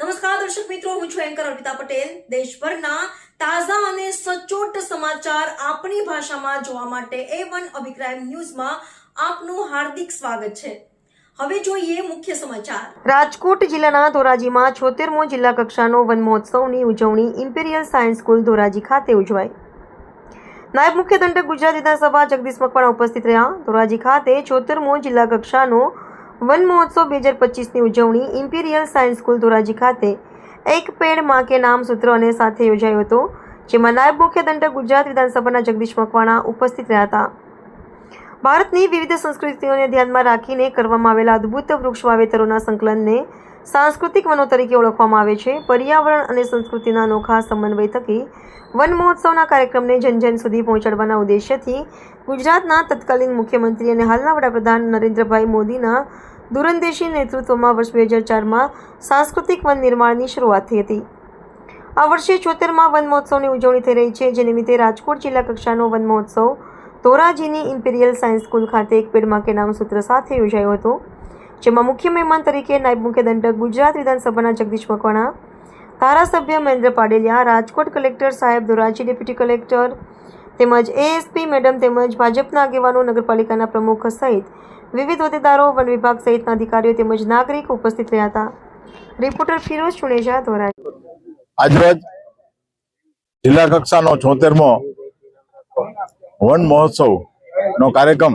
નમસ્કાર, દર્શક મિત્રો, હું છું એન્કર અર્પિતા પટેલ. દેશભરના તાજા અને સચોટ સમાચાર આપણી ભાષામાં જોવા માટે એ વન અભિપ્રાય ન્યૂઝમાં આપનું હાર્દિક સ્વાગત છે. હવે જોઈએ મુખ્ય સમાચાર. રાજકોટ જિલ્લાના ધોરાજીમાં છોતેરમો જિલ્લા કક્ષાનો વન મહોત્સવની ઉજવણી ઇમ્પિરિયલ સાયન્સ સ્કૂલ ધોરાજી ખાતે ઉજવાઈ. નાયબ મુખ્ય દંડક ગુજરાત વિધાનસભા જગદીશ મકવાણા ઉપસ્થિત રહ્યા. ધોરાજી ખાતે છોતેરમો જિલ્લા કક્ષાનો વન મહોત્સવ બે હજાર પચીસની ઉજવણી ઇમ્પિરિયલ સાયન્સ સ્કૂલ ધોરાજી ખાતે એક પેડમાં કે નામ સૂત્ર અને સાથે યોજાયો હતો, જેમાં નાયબ મુખ્ય દંડક ગુજરાત વિધાનસભાના જગદીશ મકવાણા ઉપસ્થિત રહ્યા હતા. ભારતની વિવિધ સંસ્કૃતિઓને ધ્યાનમાં રાખીને કરવામાં આવેલા અદ્ભુત વૃક્ષ વાવેતરોના સંકલનને સાંસ્કૃતિક વનો તરીકે ઓળખવામાં આવે છે. પર્યાવરણ અને સંસ્કૃતિના અનોખા સમન્વય થકી વન મહોત્સવના કાર્યક્રમને જન જન સુધી પહોંચાડવાના ઉદ્દેશ્યથી ગુજરાતના તત્કાલીન મુખ્યમંત્રી અને હાલના વડાપ્રધાન નરેન્દ્રભાઈ મોદીના દૂરંદેશી નેતૃત્વમાં વર્ષ બે હજાર ચારમાં સાંસ્કૃતિક વન નિર્માણની શરૂઆત થઈ હતી. આ વર્ષે છોતેરમાં વન મહોત્સવની ઉજવણી થઈ રહી છે, જે નિમિત્તે રાજકોટ જિલ્લા કક્ષાનો વન મહોત્સવ ધોરાજીની ઇમ્પિરિયલ સાયન્સ સ્કૂલ ખાતે એક પેડમાં કે નામ સૂત્ર સાથે યોજાયો હતો, જેમાં મુખ્ય મહેમાન તરીકે નાયબ મુખ્ય દંડક ગુજરાત વિધાનસભાના જગદીશ મકવાણા, ધારાસભ્ય મહેન્દ્ર પાડેલિયા, રાજકોટ કલેક્ટર સાહેબ ધોરાજી, ડેપ્યુટી કલેક્ટર તેમજ એએસપી મેડમ તેમજ ભાજપના આગેવાનો, નગરપાલિકાના પ્રમુખ સહિત વિવિધ હોદ્દેદારો, વન વિભાગ સહિતના અધિકારીઓ તેમજ નાગરિક ઉપસ્થિત રહ્યા હતા. રિપોર્ટર ફિરોઝ ચુનેજા ધોરાજી. આજરોજ જિલ્લા કક્ષાનો છોતેરમો વન મહોત્સવ નો કાર્યક્રમ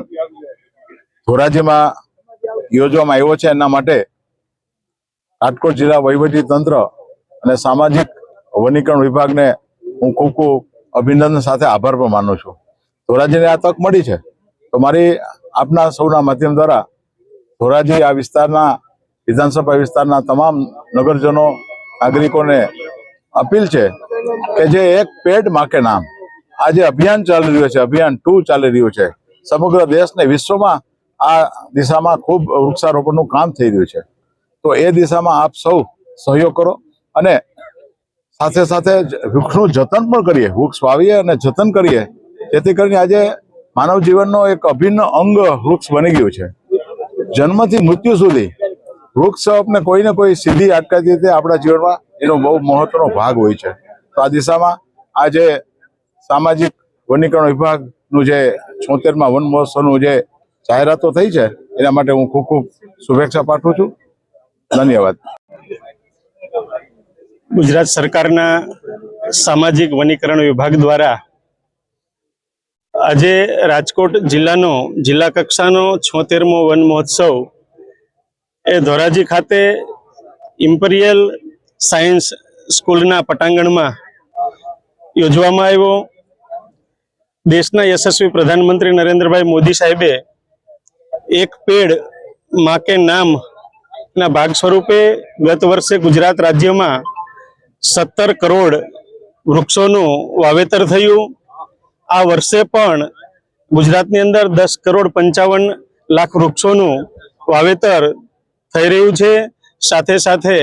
ધોરાજીમાં યોજવામાં આવ્યો છે. એના માટે રાજકોટ જિલ્લા વહીવટી તંત્ર અને સામાજિક વનીકરણ વિભાગને હું ખૂબ ખૂબ અભિનંદન સાથે આભાર પણ માનું છું. ધોરાજીને આ તક મળી છે. તો મારી આપના સૌના માધ્યમ દ્વારા ધોરાજી આ વિસ્તારના, વિધાનસભા વિસ્તારના તમામ નગરજનો, નાગરિકોને અપીલ છે કે જે એક પેડ માકે નામ, આ જે અભિયાન ચાલી રહ્યું છે, અભિયાન ટુ ચાલી રહ્યું છે, સમગ્ર દેશ ને વિશ્વમાં આ દિશામાં ખૂબ વૃક્ષારોપણનું કામ થઈ રહ્યું છે. તો એ દિશામાં આપ સૌ સહયોગ કરો અને સાથે સાથે વૃક્ષનું જતન પણ કરીએ, વૃક્ષ વાવીએ અને જતન કરીએ. જેથી કરીને આજે માનવ જીવનનો એક અભિન્ન અંગ વૃક્ષ બની ગયું છે. જન્મથી મૃત્યુ સુધી વૃક્ષ આપણે કોઈને કોઈ સીધી અટકાતી રીતે આપણા જીવનમાં એનો બહુ મહત્વનો ભાગ હોય છે. તો આ દિશામાં આ જે સામાજિક વનીકરણ વિભાગનું જે છોતેરમાં વન મહોત્સવનું જે જાહેરાતો થઈ છે, એના માટે હું ખૂબ ખૂબ શુભેચ્છા પાઠવું છું. ધન્યવાદ. ગુજરાત સરકારના સામાજિક વનીકરણ વિભાગ દ્વારા આજે રાજકોટ જિલ્લાનો, જિલ્લા કક્ષાનો છોતેરમો વન મહોત્સવ એ ધોરાજી ખાતે ઇમ્પરિયલ સાયન્સ સ્કૂલના પટાંગણમાં યોજવામાં આવ્યો. દેશના યશસ્વી પ્રધાનમંત્રી નરેન્દ્રભાઈ મોદી સાહેબે એક પેડ માકે નામના ભાગ સ્વરૂપે ગત વર્ષે ગુજરાત રાજ્યમાં સત્તર કરોડ વૃક્ષોનું વાવેતર થયું. આ વર્ષે પણ ગુજરાતની અંદર દસ કરોડ પંચાવન લાખ વૃક્ષોનું વાવેતર થઈ રહ્યું છે. સાથે સાથે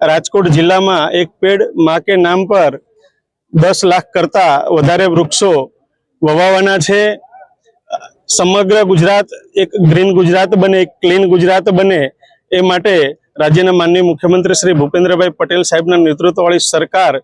રાજકોટ જિલ્લામાં એક પેડ મા કે નામ પર દસ લાખ કરતા વધારે વૃક્ષો વવાવાના છે. સમગ્ર ગુજરાત એક ગ્રીન ગુજરાત બને ક્લીન ગુજરાત બને એ માટે રાજ્યના માનનીય મુખ્યમંત્રી શ્રી ભૂપેન્દ્રભાઈ પટેલ સાહેબના નેતૃત્વવાળી સરકાર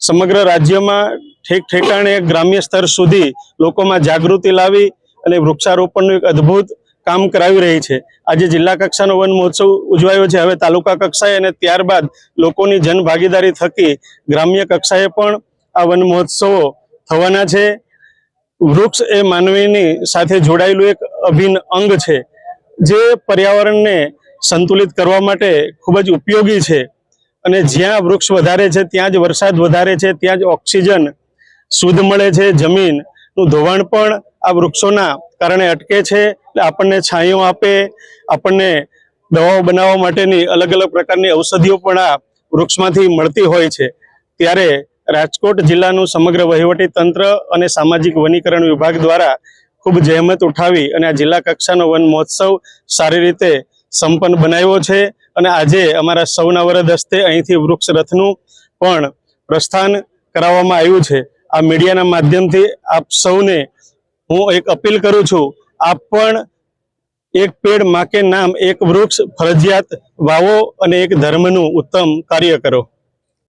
સમગ્ર રાજ્યમાં ઠેક ઠેકાણે ગ્રામ્ય સ્તર સુધી લોકોમાં જાગૃતિ લાવી અને વૃક્ષારોપણનું એક અદ્ભુત કામ કરાવી રહી છે. આજે જિલ્લા કક્ષાનો વન મહોત્સવ ઉજવાયો છે. હવે તાલુકા કક્ષાએ અને ત્યારબાદ લોકોની જન ભાગીદારી થકી ગ્રામ્ય કક્ષાએ પણ આ વન મહોત્સવો થવાના છે. વૃક્ષ એ માનવીની સાથે જોડાયેલું એક અભિન્ન અંગ છે. જે પર્યાવરણને સંતુલિત કરવા માટે ખૂબ જ ઉપયોગી છે. અને જ્યાં વૃક્ષ વધારે છે, ત્યાં જ વરસાદ વધારે છે, ત્યાં જ ઓક્સિજન શુદ્ધ મળે છે, જમીનનું ધોવાણ પણ આ વૃક્ષોના કારણે અટકે છે. એટલે આપણને છાંયો આપે, આપણને દવાઓ બનાવવા માટેની અલગ અલગ પ્રકારની ઔષધિઓ પણ આ વૃક્ષમાંથી મળતી હોય છે. ત્યારે રાજકોટ જિલ્લાનું સમગ્ર વહીવટી તંત્ર અને સામાજિક વનીકરણ વિભાગ દ્વારા ખૂબ જહેમત ઉઠાવી અને આ જિલ્લા કક્ષાનો વન મહોત્સવ સારી રીતે સંપન્ન બનાવ્યો છે અને આજે અમારા સૌના વરદ હસ્તે અહીંથી વૃક્ષ રથનું પણ પ્રસ્થાન કરાવવામાં આવ્યું છે. આ મીડિયાના માધ્યમથી આપ સૌને હું એક અપીલ કરું છું, આપ પણ એક પેડમાં કે નામ, એક વૃક્ષ ફરજિયાત વાવો અને એક ધર્મનું ઉત્તમ કાર્ય કરો.